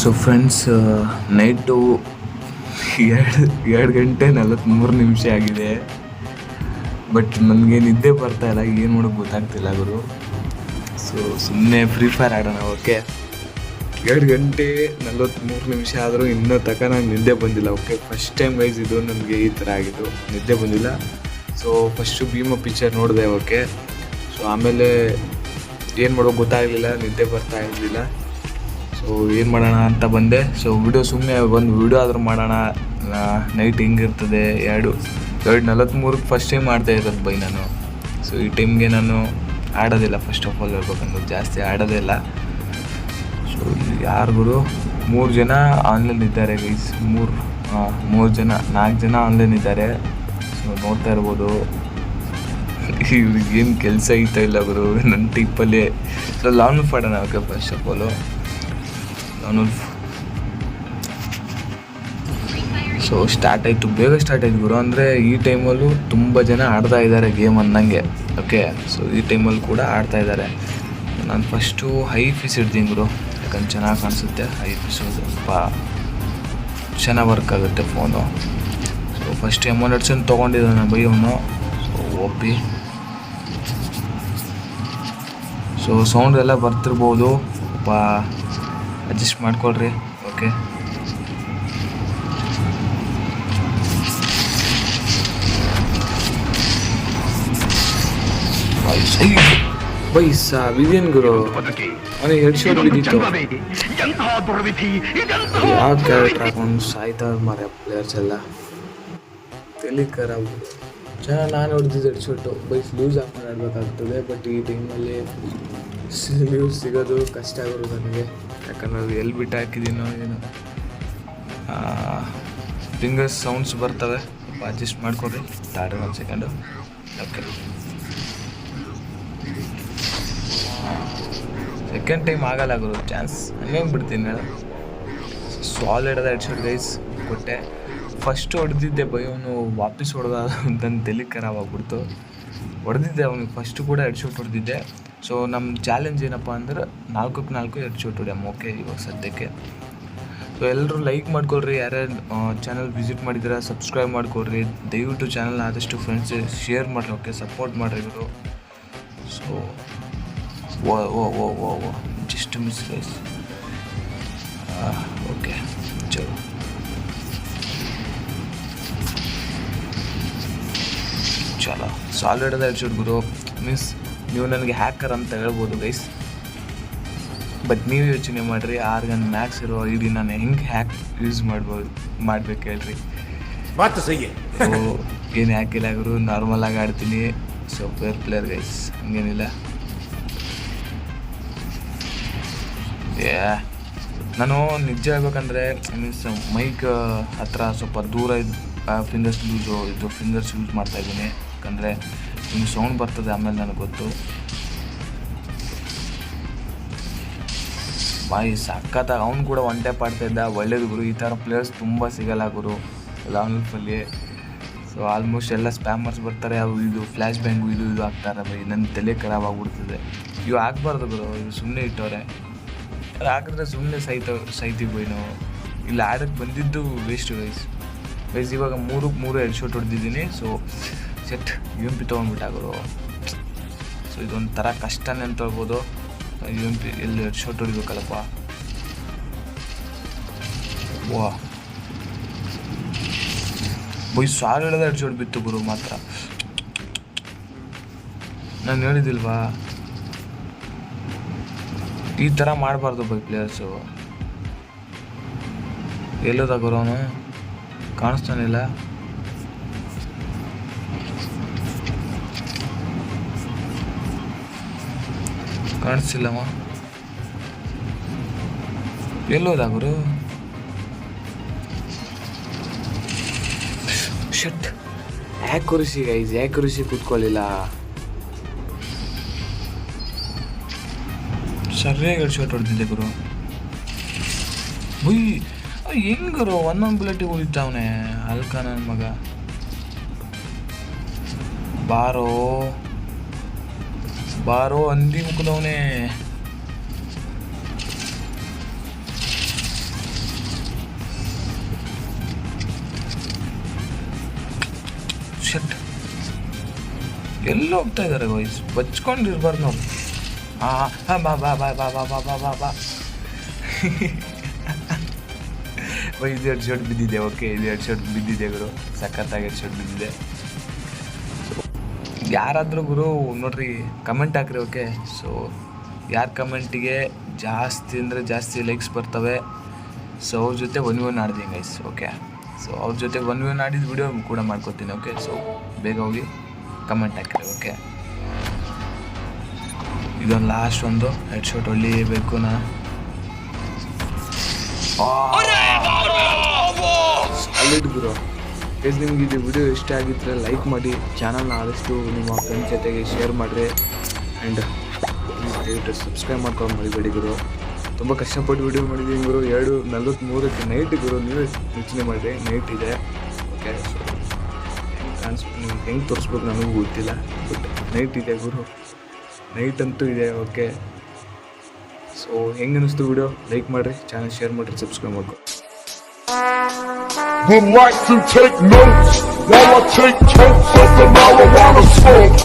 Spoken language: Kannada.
ಸೊ ಫ್ರೆಂಡ್ಸ್ ನೈಟು ಎರಡು ಎರಡು ಗಂಟೆ ನಲವತ್ತ್ಮೂರು ನಿಮಿಷ ಆಗಿದೆ. ಬಟ್ ನನಗೆ ನಿದ್ದೆ ಬರ್ತಾ ಇಲ್ಲ, ಏನು ಮಾಡೋಕ್ಕೆ ಗೊತ್ತಾಗ್ತಿಲ್ಲ ಗುರು. ಸೊ ಸುಮ್ಮನೆ ಫ್ರೀ ಫೈರ್ ಆಡೋಣ ಓಕೆ ಎರಡು ಗಂಟೆ ನಲವತ್ತ್ಮೂರು ನಿಮಿಷ ಆದರೂ ಇನ್ನೂ ತಕ ನಂಗೆ ನಿದ್ದೆ ಬಂದಿಲ್ಲ ಓಕೆ ಫಸ್ಟ್ ಟೈಮ್ ವೈಸ್ ಇದು ನನಗೆ ಈ ಥರ ಆಗಿದ್ದು, ನಿದ್ದೆ ಬಂದಿಲ್ಲ. ಸೊ ಫಸ್ಟು ಭೀಮ ಪಿಕ್ಚರ್ ನೋಡಿದೆ ಓಕೆ ಸೊ ಆಮೇಲೆ ಏನು ಮಾಡೋಕೆ ಗೊತ್ತಾಗಲಿಲ್ಲ, ನಿದ್ದೆ ಬರ್ತಾ ಇರಲಿಲ್ಲ. ಏನು ಮಾಡೋಣ ಅಂತ ಬಂದೆ. ಸೊ ವಿಡಿಯೋ ಸುಮ್ಮನೆ ಒಂದು ವಿಡಿಯೋ ಆದರೂ ಮಾಡೋಣ. ನೈಟ್ ಹೆಂಗಿರ್ತದೆ ಎರಡು ಎರಡು ನಲವತ್ತ್ಮೂರಕ್ಕೆ ಫಸ್ಟ್ ಟೈಮ್ ಮಾಡ್ತಾ ಇರೋದು ಬೈ ನಾನು. ಸೊ ಈ ಟೈಮ್ಗೆ ನಾನು ಆಡೋದಿಲ್ಲ ಫಸ್ಟ್ ಆಫ್ ಆಲ್ ಹೇಳ್ಬೇಕಂದ್ರೆ, ಜಾಸ್ತಿ ಆಡೋದೇ ಇಲ್ಲ. ಸೊ ಯಾರಿಗೂ ಮೂರು ಜನ ಆನ್ಲೈನ್ ಇದ್ದಾರೆ ಗೈಸ್ ಮೂರು ಮೂರು ಜನ, ನಾಲ್ಕು ಜನ ಆನ್ಲೈನ್ ಇದ್ದಾರೆ. ಸೊ ನೋಡ್ತಾ ಇರ್ಬೋದು. ಇವ್ರಿಗೆ ಏನು ಕೆಲಸ ಇಲ್ಲ ಗುರು? ನನ್ನ ಟಿಪ್ಪಲ್ಲಿ ಸೊ ಲಾಂಗ್ ಮಾಡೋಣ ಓಕೆ ಫಸ್ಟ್ ಆಫ್ ಆಲು ಲಾನ್ ಸೊ ಸ್ಟಾರ್ಟ್ ಆಯಿತು. ಬೇಗ ಸ್ಟಾರ್ಟ್ ಆಯಿತು ಗುರು. ಅಂದರೆ ಈ ಟೈಮಲ್ಲೂ ತುಂಬ ಜನ ಆಡ್ತಾ ಇದ್ದಾರೆ ಗೇಮ್ ಅನ್ನಂಗೆ. ಓಕೆ ಸೊ ಈ ಟೈಮಲ್ಲಿ ಕೂಡ ಆಡ್ತಾ ಇದ್ದಾರೆ. ನಾನು ಫಸ್ಟು ಹೈ ಫೀಸ್ ಇಡ್ತೀನಿ ಗುರು. ಯಾಕಂದ್ರೆ ಚೆನ್ನಾಗಿ ಕಾಣಿಸುತ್ತೆ. ಹೈ ಫೀಸು ಸ್ವಲ್ಪ ಚೆನ್ನಾಗಿ ವರ್ಕ್ ಆಗುತ್ತೆ ಫೋನು ಸೊ ಫಸ್ಟ್ ಎಂ ಅಡ್ಸನ್ ತೊಗೊಂಡಿದ್ದೆ ತೊಗೊಂಡಿದ್ದಾನೆ ಬೈ ಅವನು. ಸೊ ಒಪ್ಪಿ. ಸೊ ಸೌಂಡ್ ಎಲ್ಲ ಬರ್ತಿರ್ಬೋದು. ಸ್ವಲ್ಪ ಅಡ್ಜಸ್ಟ್ ಮಾಡ್ಕೊಳ್ರಿ. ಓಕೆ ಬೈಸ ವಿದಿಯನ್ ಗುರು? ಹಾಕೊಂಡು ಸಾಯ್ತಾ ಪ್ಲೇಯರ್ಸ್ ಎಲ್ಲ? ಜನ ನಾನು ಹೊಡೆದಿದ್ದು ಹೆಡ್ ಬೈಸ್ ಲೂಸ್ ಹಾಕೊಂಡು ಆಡಬೇಕಾಗ್ತದೆ ಬಟ್ ಈ ಟೈಮಲ್ಲಿ ಲೂಸ್ ಸಿಗೋದು ಕಷ್ಟ ಆಗೋದು ನನಗೆ ಯಾಕಂದ್ರೆ ಅದು ಎಲ್ಲಿ ಬಿಟ್ಟು ಹಾಕಿದ್ದೀನೋ ಏನೋ. ಫಿಂಗರ್ಸ್ ಸೌಂಡ್ಸ್ ಬರ್ತವೆ. ಸ್ವಲ್ಪ ಅಡ್ಜಸ್ಟ್ ಮಾಡ್ಕೊಡ್ರಿ ತಾಡ್ರಿ ಒಂದು ಸೆಕೆಂಡು ಓಕೆ ಸೆಕೆಂಡ್ ಟೈಮ್ ಆಗಲ್ಲ ಗುರು ಚಾನ್ಸ್ ಹಂಗೆ ಬಿಡ್ತೀನಿ ಹೇಳ ಸಾಲಿಡ್ ಅದ ಹೆಡ್ ಶಾಟ್ ಗೈಸ್ ಕೊಟ್ಟೆ. ಫಸ್ಟ್ ಹೊಡೆದಿದ್ದೆ, ಬೈ ಅವನು ವಾಪಸ್ ಹೊಡೆದ ನನ್ನ ತಲೆ ಖರಾಬ್ ಆಗ್ಬಿಡ್ತು. ಹೊಡೆದಿದ್ದೆ ಅವ್ನಿಗೆ ಫಸ್ಟ್ ಕೂಡ ಎರಡು ಶೂಟ್ ಹೊಡೆದಿದ್ದೆ. ಸೊ ನಮ್ಮ ಚಾಲೆಂಜ್ ಏನಪ್ಪ ಅಂದ್ರೆ ನಾಲ್ಕಕ್ಕೆ ನಾಲ್ಕು ಎರಡು ಶೂಟ್ ಹೊಡ್ಯಾಮ ಓಕೆ ಇವಾಗ ಸದ್ಯಕ್ಕೆ. ಸೊ ಎಲ್ಲರೂ ಲೈಕ್ ಮಾಡ್ಕೊಳ್ರಿ. ಯಾರ್ಯಾರು ಚಾನಲ್ ವಿಸಿಟ್ ಮಾಡಿದ್ರೆ ಸಬ್ಸ್ಕ್ರೈಬ್ ಮಾಡ್ಕೊಳ್ರಿ. ದಯವಿಟ್ಟು ಚಾನಲ್ ಆದಷ್ಟು ಫ್ರೆಂಡ್ಸ್ ಶೇರ್ ಮಾಡಿರಿ. ಓಕೆ ಸಪೋರ್ಟ್ ಮಾಡಿರಿ ಇವರು. So oh oh oh oh oh just miss guys solid ಅದ ಶುಡ್ ಗುರು ಮೀನ್ಸ್ ನೀವು ನನಗೆ ಹ್ಯಾಕರ್ ಅಂತ ಹೇಳ್ಬೋದು ಗೈಸ್ ಬಟ್ ನೀವು ಯೋಚನೆ ಮಾಡಿರಿ ಆರು ಮ್ಯಾಕ್ಸ್ ಇರೋ ಇಡೀ ನಾನು ಹೆಂಗೆ ಹ್ಯಾಕ್ ಯೂಸ್ ಮಾಡ್ಬೋದು ಮಾಡ್ಬೇಕು ಹೇಳ್ರಿ. ಮತ್ತು ಸಹಿ ಏನು ಇಲ್ಲ ಗುರು ನಾರ್ಮಲ್ ಆಗಿ ಆಡ್ತೀನಿ. ಸೊ ಫೇರ್ ಪ್ಲೇಯರ್ ಗೈಸ್ ಹಂಗೇನಿಲ್ಲ. ಏ ನಾನು ನಿಜ ಹೇಳ್ಬೇಕಂದ್ರೆ ಮೀನ್ಸ್ ಮೈಕ್ ಹತ್ರ ಸ್ವಲ್ಪ ದೂರ ಇದ್ದು ಫಿಂಗರ್ಸ್ ಯೂಸು ಇದು ಫಿಂಗರ್ಸ್ ಯೂಸ್ ಮಾಡ್ತಾ ಇದ್ದೀನಿ. ಯಾಕಂದರೆ ನಿಮ್ಮ ಸೌಂಡ್ ಬರ್ತದೆ ಆಮೇಲೆ ನನಗೆ ಗೊತ್ತು. ಬಾಯಿ ಸಖತ್ತಾಗಿ ಅವ್ನು ಕೂಡ ಒನ್ ಟ್ಯಾಪ್ ಆಡ್ತಾ ಇದ್ದ. ಒಳ್ಳೇದು ಗುರು, ಈ ಥರ ಪ್ಲೇಯರ್ಸ್ ತುಂಬ ಸಿಗಲ್ಲ ಗುರು. ಲಾಂಗ್ಫಲ್ಲಿ ಸೊ ಆಲ್ಮೋಸ್ಟ್ ಎಲ್ಲ ಸ್ಪ್ಯಾಮರ್ಸ್ ಬರ್ತಾರೆ. ಅವು ಇದು ಫ್ಲ್ಯಾಶ್ ಬ್ಯಾಂಗು ಇದು ಇದು ಹಾಕ್ತಾರೆ ಬೈ ನನ್ನ ತಲೆ ಖರಾಬ್ ಆಗ್ಬಿಡ್ತದೆ. ಇವು ಹಾಕ್ಬಾರ್ದು ಗುರು ಇವು ಸುಮ್ಮನೆ ಇಟ್ಟವ್ರೆ. ಹಾಕಿದ್ರೆ ಸುಮ್ಮನೆ ಸೈತ ಸೈತೀವಿ ಬೈ ನಾವು. ಇಲ್ಲಿ ಆಡಕ್ಕೆ ಬಂದಿದ್ದು ವೇಸ್ಟ್ ವೈಸ್ ವೈಸ್ ಇವಾಗ ಮೂರಕ್ಕೆ ಮೂರು ಎರಡು shot ಹೊಡೆದಿದ್ದೀನಿ. So set U M P ತೊಗೊಂಡ್ಬಿಟ್ಟ ಗುರು ಸೊ ಇದೊಂಥರ ಕಷ್ಟನೇ ಅಂತ ಹೇಳ್ಬೋದು. ಯು ಎಂ ಪಿ ಎಲ್ಲಿ ಶರ್ಟ್ ಹೊಡಿಬೇಕಲ್ಲಪ್ಪ. ವಾ. ಬೈ, ಸಾರ್ ಹೇಳಿದ ಎರಡು ಶರ್ಟ್ ಬಿತ್ತು ಗುರು ಮಾತ್ರ. ನಾನು ಹೇಳಿದಿಲ್ವಾ? ಈ ಥರ ಮಾಡಬಾರ್ದು ಬೈ ಪ್ಲೇಯರ್ಸು ಎಲ್ಲೋದ ಗುರು ಅವನು? ಕಾಣಿಸ್ತಾನಿಲ್ಲ ಕಾಣಿಸ್ತಿಲ್ಲಮ್ಮ. ಎಲ್ಲೋದ ಗುರು? ಶಟ್ ಕುರಿಸಿ ಗೈಸ್ ಆ್ಯಕ್ಯುರಸಿ ಕೂತ್ಕೊಳ್ಳಿಲ್ಲ. ಸರಿಯಾಗಿ ಎರಡು ಶಾಟ್ ಹೊಡೆದಿದ್ದೆ ಗುರು. ಉಯ್ ಹೆಂಗ್ ಗುರು? ಒಂದೊಂದು ಬುಲೆಟಿಗೆ ಉಳಿತಾವನೆ ಅಲ್ಕ ನನ್ನ ಮಗ. ಬಾರೋ. ಬಾರೋ અંતિમ કુદવને ಶಟ್ ಎಲ್ಲೋ ಹೋಗ್ತಾ ಇದ್ದಾರೆ ವಾಯ್ಸ್ ಬಚ್ಕೊಂಡಿರ್ಬಾರ್ದು ನಾವು. ಆ ಬಾ ಬಾ ಬಾ ಬಾ ಬಾ ಬಾ ಬಾ ಬಾ ಬಾ. ಇದು ಎರಡು ಶರ್ಟ್ ಬಿದ್ದಿದೆ, ಓಕೆ, ಇದು ಎರಡು ಶರ್ಟ್ ಬಿದ್ದಿದೆ ಗುರು. ಸಖತ್ತಾಗಿ ಎರಡು ಶರ್ಟ್ ಬಿದ್ದಿದೆ. ಯಾರಾದರೂ ಗುರು ನೋಡ್ರಿ ಕಮೆಂಟ್ ಹಾಕ್ರಿ ಓಕೆ ಸೊ ಯಾರ ಕಮೆಂಟಿಗೆ ಜಾಸ್ತಿ ಅಂದರೆ ಜಾಸ್ತಿ ಲೈಕ್ಸ್ ಬರ್ತವೆ ಸೊ ಅವ್ರ ಜೊತೆ ಒನ್ ಒನ್ ಆಡ್ತೀನಿ ಗೈಸ್ ಓಕೆ ಸೊ ಅವ್ರ ಜೊತೆ ಒನ್ ಒನ್ ಆಡಿದ ವಿಡಿಯೋ ಕೂಡ ಮಾಡ್ಕೊತೀನಿ ಓಕೆ ಸೊ ಬೇಗ ಹೋಗಿ ಕಮೆಂಟ್ ಹಾಕಿರಿ ಓಕೆ ಇದೊಂದು ಲಾಸ್ಟ್ ಒಂದು ಹೆಡ್ ಶಾಟ್ ಹೊಳಿಬೇಕು ನಾ. ಗುರು. ಗೈಸ್ ನಿಮ್ಗೆ ಇದು ವಿಡಿಯೋ ಇಷ್ಟ ಆಗಿದ್ರೆ ಲೈಕ್ ಮಾಡಿ ಚಾನಲ್ನ ಆದಷ್ಟು ನಿಮ್ಮ ಫ್ರೆಂಡ್ಸ್ ಜೊತೆಗೆ ಶೇರ್ ಮಾಡಿರಿ. ಆ್ಯಂಡ್ ದಯವಿಟ್ಟು ಸಬ್ಸ್ಕ್ರೈಬ್ ಮಾಡ್ಕೊಂಡು ಮರಿಬೇಡಿ ಗುರು. ತುಂಬ ಕಷ್ಟಪಟ್ಟು ವಿಡಿಯೋ ಮಾಡಿದ್ದೀನಿ ಗುರು. ಎರಡು ನಲ್ವತ್ತ್ಮೂರಕ್ಕೆ ನೈಟ್ ಗುರು. ನೀವೇ ಯೋಚನೆ ಮಾಡಿರಿ ನೈಟ್ ಇದೆ. ಓಕೆ ಕಾಣಿಸ್ ನಿಮ್ಗೆ ಹೆಂಗೆ ತೋರಿಸ್ಬೇಕು ನನಗೂ ಗೊತ್ತಿಲ್ಲ. ಬಟ್ ನೈಟ್ ಇದೆ ಗುರು. ನೈಟ್ ಅಂತೂ ಇದೆ ಓಕೆ ಸೊ ಹೆಂಗೆ ಅನ್ನಿಸ್ತು ವಿಡಿಯೋ ಲೈಕ್ ಮಾಡಿರಿ ಚಾನಲ್ ಶೇರ್ ಮಾಡಿರಿ ಸಬ್ಸ್ಕ್ರೈಬ್ ಮಾಡ್ಕೊ. Like to take notes while I take totes of the marijuana smoke.